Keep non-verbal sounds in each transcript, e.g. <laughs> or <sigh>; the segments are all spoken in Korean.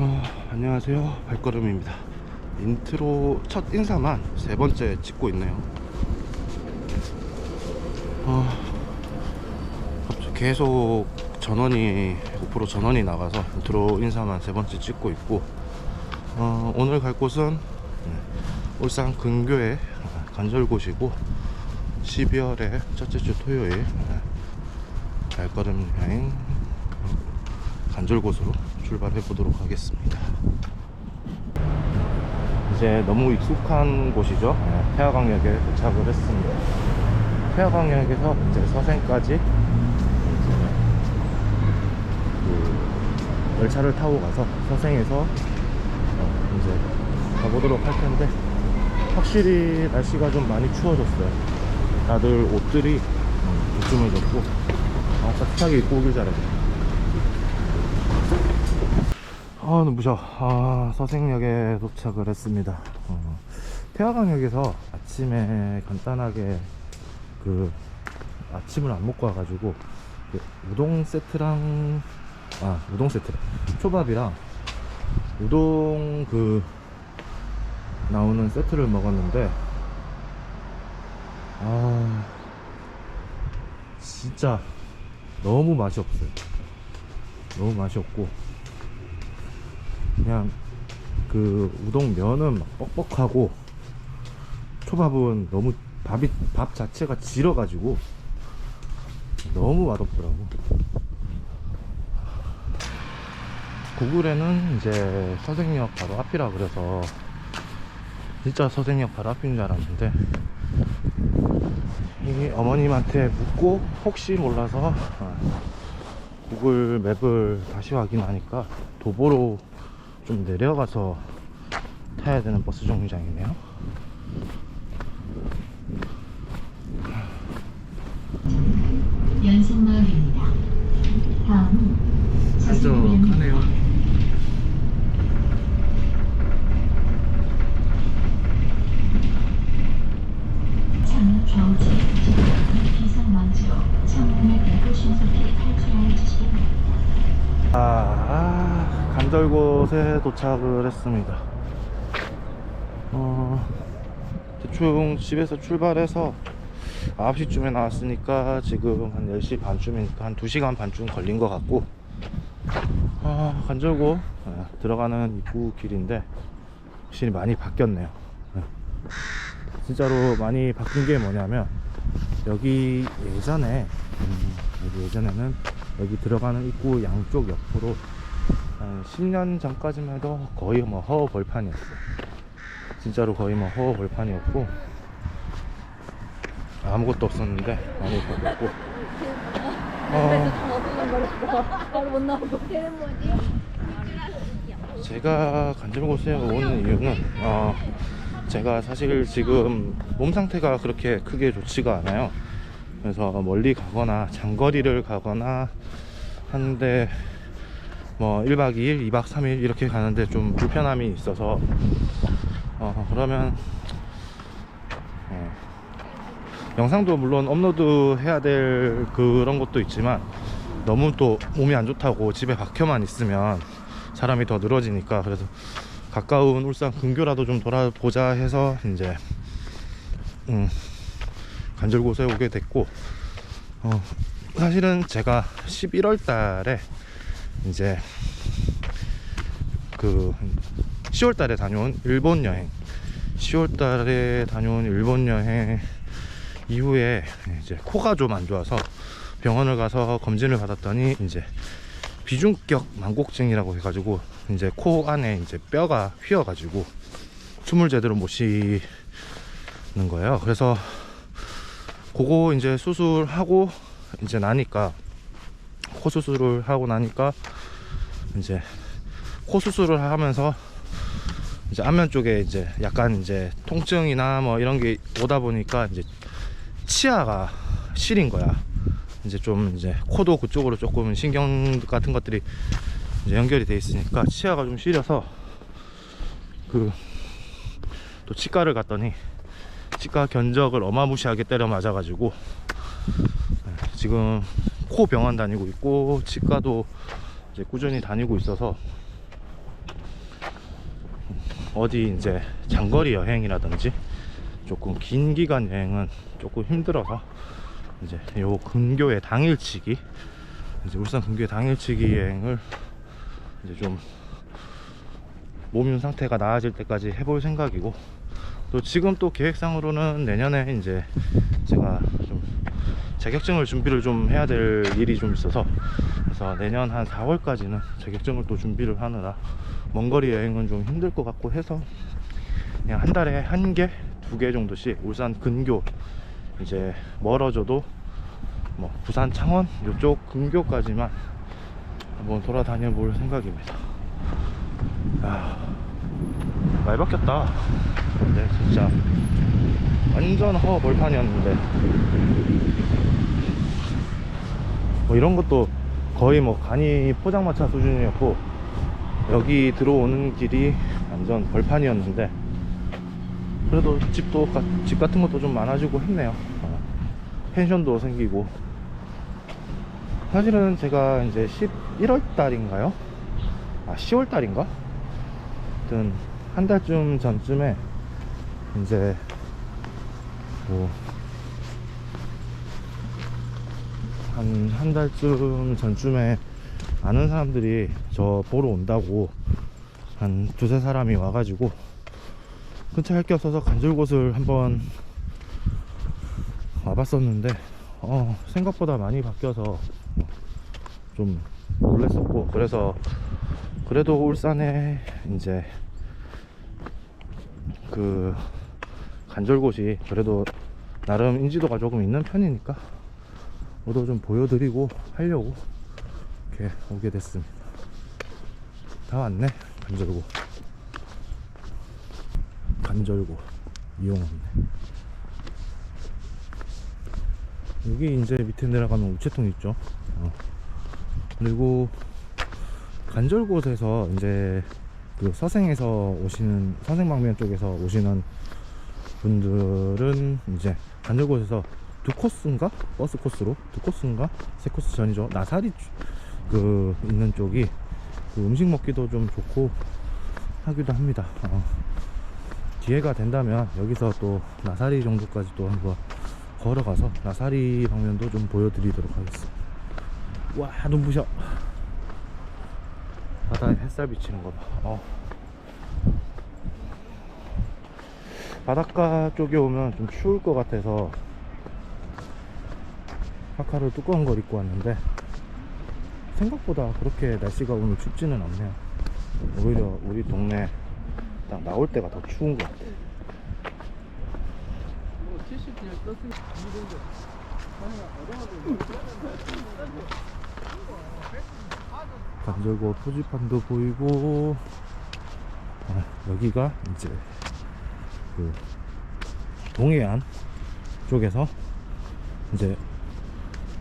어, 안녕하세요. 발걸음입니다. 인트로 첫 인사만 세 번째 찍고 있네요. 어, 계속 전원이 5% 전원이 나가서 인트로 인사만 세 번째 찍고 있고 어, 오늘 갈 곳은 네, 울산 근교의 간절곶이고 12월의 첫째 주 토요일 네, 발걸음 여행 간절곶으로 출발해 보도록 하겠습니다. 이제 너무 익숙한 곳이죠. 네, 태화강역에 도착을 했습니다. 태화강역에서 이제 서생까지 이제 그 열차를 타고 가서 서생에서 어, 이제 가보도록 할 텐데 확실히 날씨가 좀 많이 추워졌어요. 다들 옷들이 음, 두툼해졌고 아, 따뜻하게 입고 오길 잘했네. 아, 눈부셔. 아, 서생역에 도착을 했습니다. 어, 태화강역에서 아침에 간단하게 그 아침을 안 먹고 와가지고 그 우동 세트랑 아 우동 세트 초밥이랑 우동 그 나오는 세트를 먹었는데 아 진짜 너무 맛이 없어요. 너무 맛이 없고 그냥 그 우동 면은 막 뻑뻑하고 초밥은 너무 밥이 밥 자체가 질어가지고 너무 맛없더라고. 구글에는 이제 서생역 바로 앞이라 그래서 진짜 서생역 바로 앞인 줄 알았는데 이 어머님한테 묻고 혹시 몰라서 아, 구글 맵을 다시 확인하니까 도보로 좀 내려가서 타야 되는 버스 정류장이네요. 다음 한적하네요. 아, 아 간절곶에 도착을 했습니다. 어, 대충 집에서 출발해서 9시쯤에 나왔으니까 지금 한 10시 반쯤이니까 한 2시간 반쯤 걸린 것 같고 아, 간절곶 아, 들어가는 입구 길인데 확실히 많이 바뀌었네요. 네. 진짜로 많이 바뀐 게 뭐냐면 여기 예전에 음, 여기 예전에는 여기 들어가는 입구 양쪽 옆으로 한 10년 전까지만 해도 거의 뭐 허허 벌판이었어요. 진짜로 거의 뭐 허허 벌판이었고 아무것도 없었는데 많이 바뀌었고 어? 제가 간절곶에 오는 이유는 어, 제가 사실 지금 몸 상태가 그렇게 크게 좋지가 않아요. 그래서 멀리 가거나 장거리를 가거나 하는데 뭐 1박 2일, 2박 3일 이렇게 가는데 좀 불편함이 있어서. 어, 그러면 어, 영상도 물론 업로드 해야 될 그런 것도 있지만 너무 또 몸이 안 좋다고 집에 박혀만 있으면 사람이 더 늘어지니까 그래서 가까운 울산 근교라도 좀 돌아보자 해서 이제 음, 간절곶에 오게 됐고 어, 사실은 제가 11월 달에 이제 그 10월 달에 다녀온 일본 여행 10월 달에 다녀온 일본 여행 이후에 이제 코가 좀 안 좋아서 병원을 가서 검진을 받았더니 이제 비중격 망곡증이라고 해가지고 이제 코 안에 이제 뼈가 휘어가지고 숨을 제대로 못 쉬는 거예요. 그래서 그거 이제 수술하고 이제 나니까 코 수술을 하고 나니까 이제 코 수술을 하면서 이제 안면 쪽에 이제 약간 이제 통증이나 뭐 이런 게 오다 보니까 이제 치아가 시린 거야. 이제 좀 이제 코도 그쪽으로 조금 신경 같은 것들이 이제 연결이 돼 있으니까 치아가 좀 시려서 그 또 치과를 갔더니 치과 견적을 어마무시하게 때려 맞아 가지고 네, 지금 코 병원 다니고 있고 치과도 이제 꾸준히 다니고 있어서 어디 이제 장거리 여행이라든지 조금 긴 기간 여행은 조금 힘들어서 이제 요 근교의 당일치기 이제 울산 근교의 당일치기 여행을 이제 좀 몸 상태가 나아질 때까지 해볼 생각이고 또 지금 또 계획상으로는 내년에 이제 제가 좀 자격증을 준비를 좀 해야 될 일이 좀 있어서 그래서 내년 한 4월까지는 자격증을 또 준비를 하느라 먼 거리 여행은 좀 힘들 것 같고 해서 그냥 한 달에 한 개, 두 개 정도씩 울산 근교 이제 멀어져도 뭐 부산 창원 이쪽 근교까지만 한번 돌아다녀 볼 생각입니다. 아, 많이 바뀌었다. 근데 진짜 완전 허 벌판이었는데 뭐 이런 것도 거의 뭐 간이 포장마차 수준이었고 여기 들어오는 길이 완전 벌판이었는데 그래도 집도 가- 집 같은 것도 좀 많아지고 했네요 어, 펜션도 생기고 사실은 제가 이제 11월 달인가요? 아 10월 달인가? 하여튼 한 달쯤 전쯤에 이제 뭐 한, 한 달쯤 전쯤에 아는 사람들이 저 보러 온다고 한 두세 사람이 와가지고 근처에 할게 없어서 간절곶을 한번 와봤었는데 어, 생각보다 많이 바뀌어서 좀 놀랬었고 그래서 그래도 울산에 이제 그 간절곶이 그래도 나름 인지도가 조금 있는 편이니까 저도 좀 보여드리고 하려고 이렇게 오게 됐습니다. 다 왔네 간절곶 간절곶 이용없네 여기 이제 밑에 내려가면 우체통 있죠 어. 그리고 간절곶에서 이제 그 서생에서 오시는 서생방면 쪽에서 오시는 분들은 이제 간절곶에서 두 코스인가? 버스 코스로? 두 코스인가? 세 코스 전이죠. 나사리 주- 그 있는 쪽이 그 음식 먹기도 좀 좋고 하기도 합니다. 어. 기회가 된다면 여기서 또 나사리 정도까지 또 한번 걸어가서 나사리 방면도 좀 보여드리도록 하겠습니다. 와 눈부셔. 바다에 햇살 비치는 거봐. 어. 바닷가 쪽에 오면 좀 추울 것 같아서 파카를 두꺼운 걸 입고 왔는데 생각보다 그렇게 날씨가 오늘 춥지는 않네요. 오히려 우리 동네 딱 나올 때가 더 추운 것 같아 간절곶 표지판도 보이고 아, 여기가 이제 그 동해안 쪽에서 이제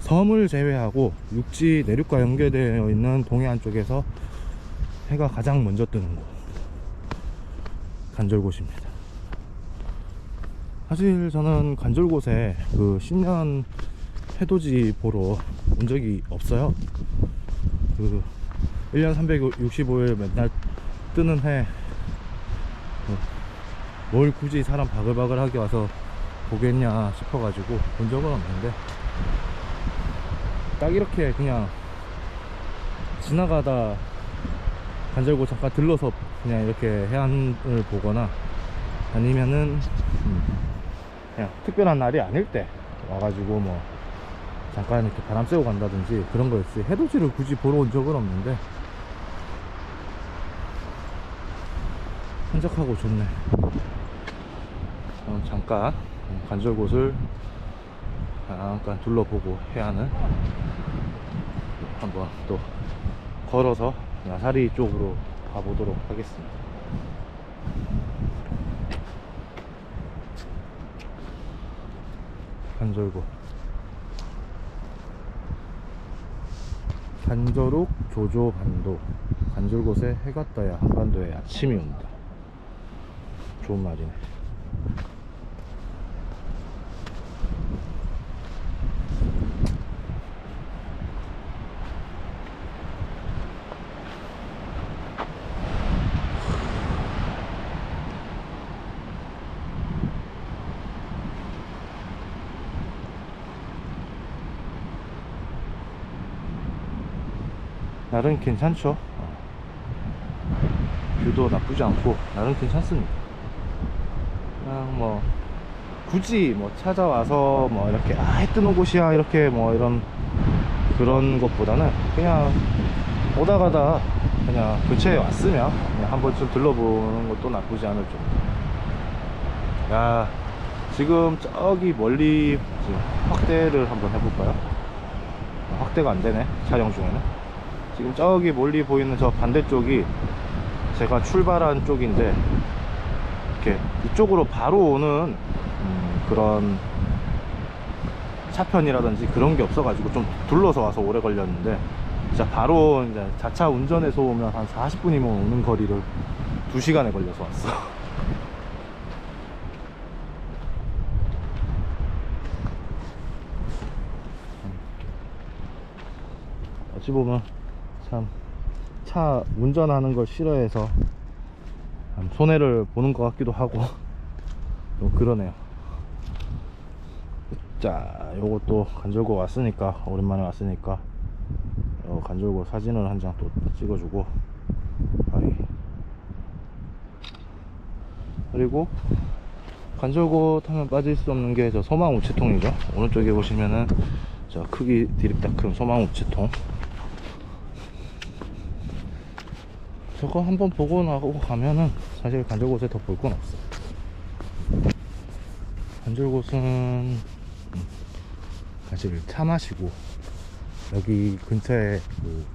섬을 제외하고 육지 내륙과 연결되어 있는 동해안 쪽에서 해가 가장 먼저 뜨는 곳 간절곶입니다. 사실 저는 간절곶에 그 신년 해돋이 보러 온 적이 없어요. 그 1년 365일 맨날 뜨는 해, 어, 뭘 굳이 사람 바글바글하게 와서 보겠냐 싶어가지고 본 적은 없는데, 딱 이렇게 그냥 지나가다 간절곶 잠깐 들러서 그냥 이렇게 해안을 보거나 아니면은 음, 그냥 특별한 날이 아닐 때 와가지고 뭐 잠깐 이렇게 바람 쐬고 간다든지 그런 거였지. 해돋이를 굳이 보러 온 적은 없는데. 한적하고 좋네. 어, 잠깐 간절곶을 잠깐 둘러보고 해안을 한번 또 걸어서 나사리 쪽으로 가보도록 하겠습니다. 간절곶 간절옥 조조반도. 간절곶에 해가 떠야 한반도에 아침이 온다. 좋은 말이네 나름 괜찮죠 어. 뷰도 나쁘지 않고 나름 괜찮습니다 그냥 뭐 굳이 뭐 찾아와서 뭐 이렇게 아 해 뜨는 곳이야 이렇게 뭐 이런 그런 것보다는 그냥 오다 가다 그냥 근처에 왔으면 그냥 한 번쯤 들러보는 것도 나쁘지 않을 정도 야 지금 저기 멀리 확대를 한번 해볼까요? 아, 확대가 안 되네 촬영 중에는 지금 저기 멀리 보이는 저 반대쪽이 제가 출발한 쪽인데 이렇게 이쪽으로 바로 오는 음, 그런 차편이라든지 그런 게 없어가지고 좀 둘러서 와서 오래 걸렸는데 진짜 바로 이제 자차 운전해서 오면 한 40분이면 오는 거리를 2시간에 걸려서 왔어. <laughs> 어찌 보면 참 차 운전하는 걸 싫어해서 참 손해를 보는 것 같기도 하고 <laughs> 좀 그러네요. 자 요것도 간절고 왔으니까 오랜만에 왔으니까 어, 간절고 사진을 한 장 또 찍어주고 아이. 그리고 간절고 타면 빠질 수 없는 게 저 소망 우체통이죠. 오른쪽에 보시면은 저 크기 디립 다 큰 소망 우체통 저거 한번 보고 나고 가면은 사실 간절곶에 더 볼 건 없어 간절곶은 음, 사실 차 마시고 여기 근처에 그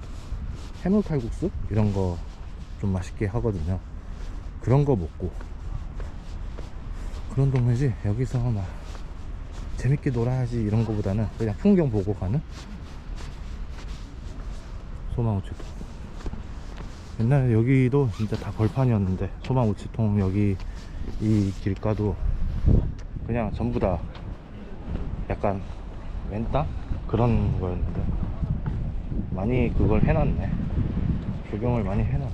해물 칼국수? 이런 거 좀 맛있게 하거든요. 그런 거 먹고. 그런 동네지? 여기서 막 재밌게 놀아야지 이런 거보다는 그냥 풍경 보고 가는? 소망우체통 옛날에 여기도 진짜 다 벌판이었는데 소망우체통 여기 이 길가도 그냥 전부 다 약간 왼 땅 그런 거였는데. 많이 그걸 해놨네. 조경을 많이 해놨네.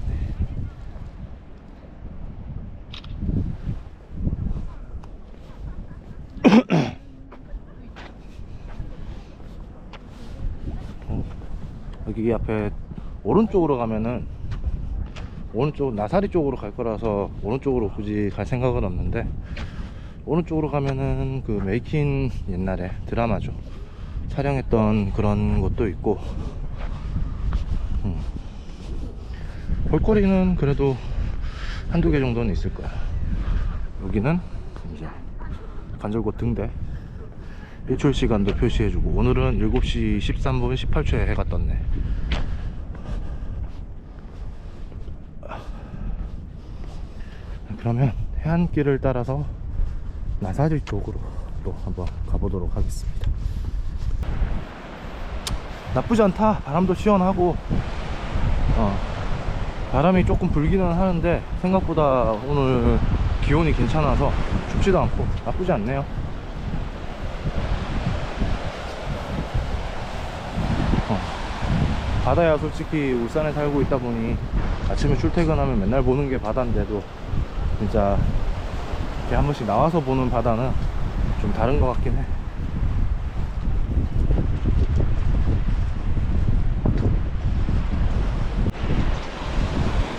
<clears throat> 어, 여기 앞에 오른쪽으로 가면은 오른쪽 나사리 쪽으로 갈 거라서 오른쪽으로 굳이 갈 생각은 없는데 오른쪽으로 가면은 그 메이킹 옛날에 드라마죠. 촬영했던 그런 것도 있고 음. 볼거리는 그래도 한두 개 정도는 있을 거야. 여기는 이제 간절곶 등대. 일출 시간도 표시해주고 오늘은 7시 13분 18초에 해가 떴네 그러면 해안길을 따라서 나사리 쪽으로 또 한번 가보도록 하겠습니다. 나쁘지 않다. 바람도 시원하고 어, 바람이 조금 불기는 하는데 생각보다 오늘 기온이 괜찮아서 춥지도 않고 나쁘지 않네요. 어, 바다야 솔직히 울산에 살고 있다 보니 아침에 출퇴근하면 맨날 보는 게 바다인데도 진짜 이렇게 한 번씩 나와서 보는 바다는 좀 다른 것 같긴 해.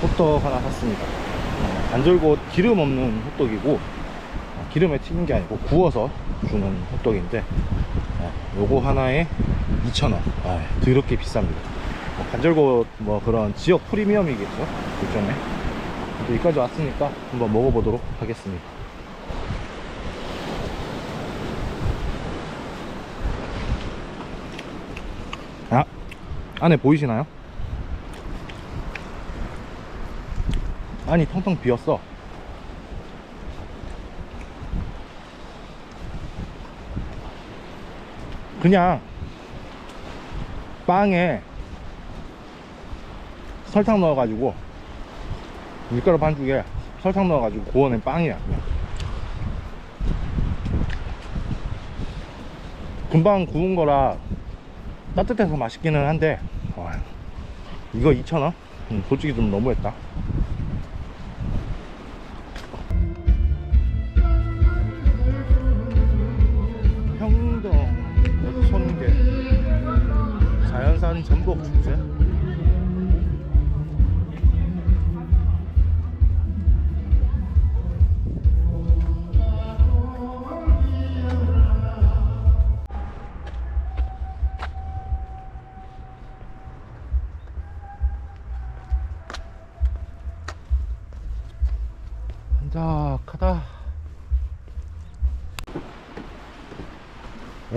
호떡 하나 샀습니다. 어, 안절곶 기름 없는 호떡이고 어, 기름에 튀긴 게 아니고 구워서 주는 호떡인데 어, 요거 하나에 2,000원. 아, 더럽게 비쌉니다. 뭐 간절곶 뭐 그런 지역 프리미엄이겠죠. 일종의. 또 여기까지 왔으니까 한번 먹어보도록 하겠습니다. 아, 안에 보이시나요? 안이 텅텅 비었어. 그냥 빵에 설탕 넣어가지고 밀가루 반죽에 설탕 넣어가지고 구워낸 빵이야 그냥. 금방 구운 거라 따뜻해서 맛있기는 한데 와, 이거 2,000원? 음, 솔직히 좀 너무했다 평동 어촌계 자연산 전복 축제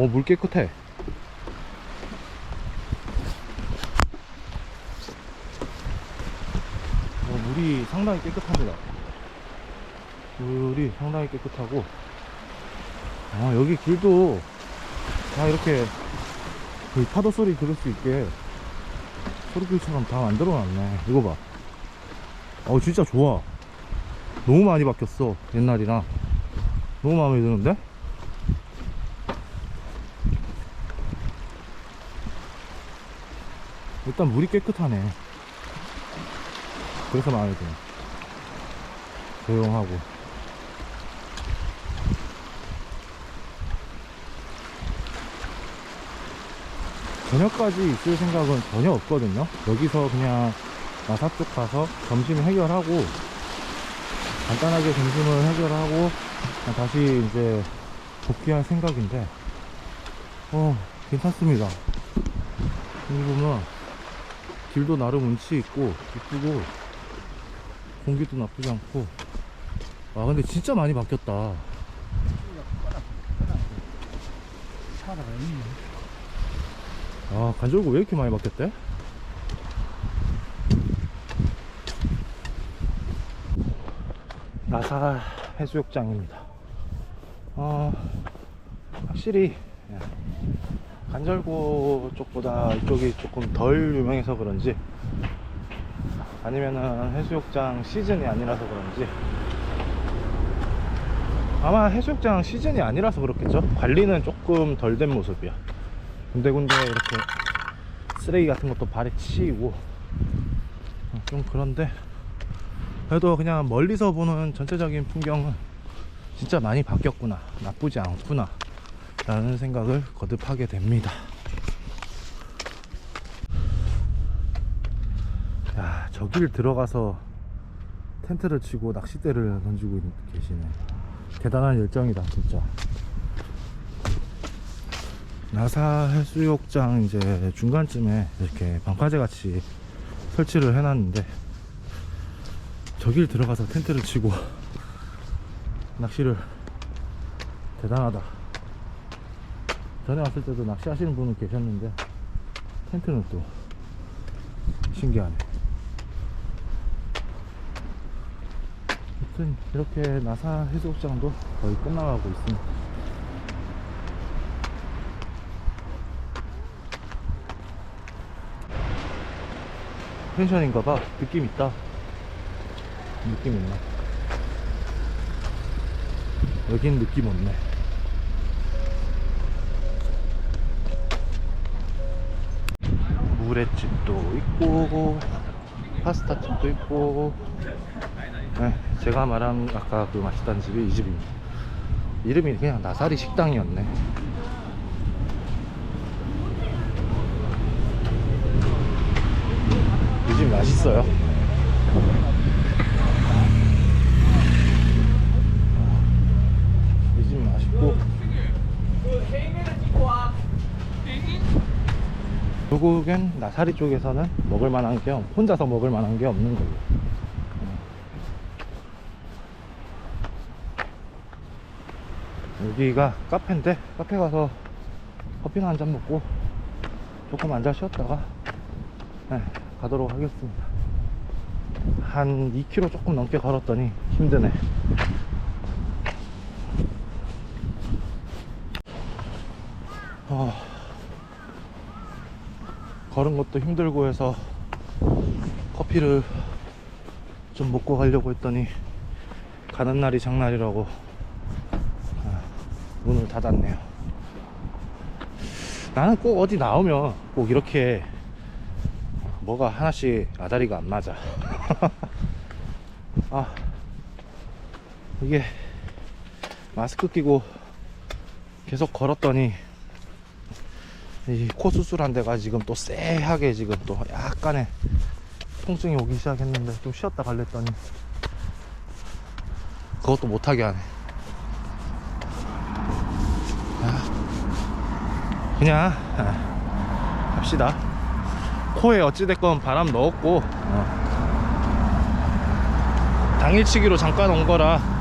오물 깨끗해. 어, 물이 상당히 깨끗합니다. 물이 상당히 깨끗하고. 아 여기 길도 다 이렇게 그 파도 소리 들을 수 있게 소리길처럼 다 만들어 놨네. 이거 봐. 어 진짜 좋아. 너무 많이 바뀌었어 옛날이랑. 너무 마음에 드는데 일단 물이 깨끗하네. 그래서 마음에 드네. 조용하고. 저녁까지 있을 생각은 전혀 없거든요. 여기서 그냥 나사 쪽 가서 점심 해결하고 간단하게 점심을 해결하고 다시 이제 복귀할 생각인데 어 괜찮습니다. 여기 보면 길도 나름 운치 있고 이쁘고 공기도 나쁘지 않고 아 근데 진짜 많이 바뀌었다 아 간절구 왜 이렇게 많이 바뀌었대? 나사 해수욕장입니다. 어, 확실히 예, 간절구 쪽보다 이쪽이 조금 덜 유명해서 그런지 아니면은 해수욕장 시즌이 아니라서 그런지 아마 해수욕장 시즌이 아니라서 그렇겠죠. 관리는 조금 덜 된 모습이야. 군데군데 이렇게 쓰레기 같은 것도 발에 치이고 어, 좀 그런데 그래도 그냥 멀리서 보는 전체적인 풍경은 진짜 많이 바뀌었구나 나쁘지 않구나 라는 생각을 거듭하게 됩니다. 야 저길 들어가서 텐트를 치고 낚싯대를 던지고 있- 계시네. 대단한 열정이다 진짜. 나사 해수욕장 이제 중간쯤에 이렇게 방파제 같이 설치를 해놨는데 저길 들어가서 텐트를 치고 낚시를 대단하다 전에 왔을 때도 낚시하시는 분은 계셨는데 텐트는 또 신기하네. 아무튼 이렇게 나사 해수욕장도 거의 끝나가고 있습니다. 펜션인가봐. 느낌 있다. 느낌 있네. 여긴 느낌 없네 물회집도 있고 파스타 집도 있고. 네, 제가 말한 아까 그 맛있다는 집이 이 집입니다. 이름이 그냥 나사리 식당이었네. 이 집 맛있어요 이 집 맛있고 결국엔 나사리 쪽에서는 먹을 만한 게 없, 혼자서 먹을 만한 게 없는 걸로. 여기가 카페인데 카페 가서 커피나 한 잔 먹고 조금 앉아 쉬었다가 네, 가도록 하겠습니다. 한 2km 조금 넘게 걸었더니 힘드네. 어, 걸은 것도 힘들고 해서 커피를 좀 먹고 가려고 했더니 가는 날이 장날이라고 아, 문을 닫았네요. 나는 꼭 어디 나오면 꼭 이렇게 뭐가 하나씩 아다리가 안 맞아. <laughs> 아 이게 마스크 끼고 계속 걸었더니 이 코 수술한 데가 지금 또 쎄하게 지금 또 약간의 통증이 오기 시작했는데 좀 쉬었다 갈랬더니 그것도 못하게 하네 아, 그냥 아, 합시다 코에 어찌됐건 바람 넣었고 어. 당일치기로 잠깐 온 거라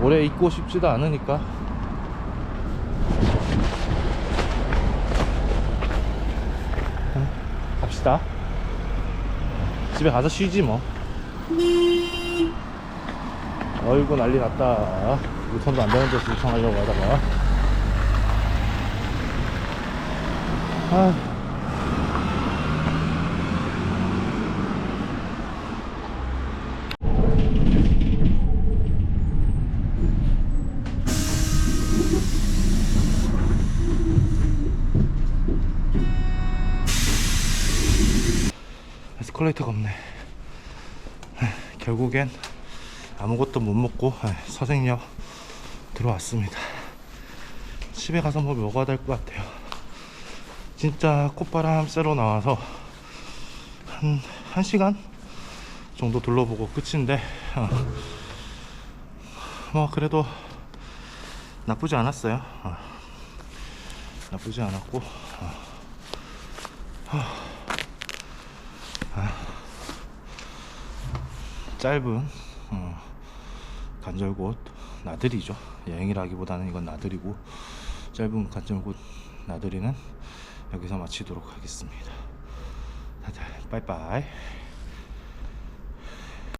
오래 있고 싶지도 않으니까. 어, 갑시다. 집에 가서 쉬지 뭐. 어이구 난리 났다. 유턴도 안 되는 데서 유턴하려고 하다가. 아 에스컬레이터가 없네 에휴, 결국엔 아무것도 못 먹고 에휴, 서생역 들어왔습니다 집에 가서 뭐 먹어야 될 것 같아요 진짜 콧바람 쐬러 나와서 한, 한 시간 정도 둘러보고 끝인데 어. 뭐 그래도 나쁘지 않았어요 어. 나쁘지 않았고 짧은 어, 간절곶 나들이죠. 여행이라기보다는 이건 나들이고 짧은 간절곶 나들이는 여기서 마치도록 하겠습니다. 다들 빠이빠이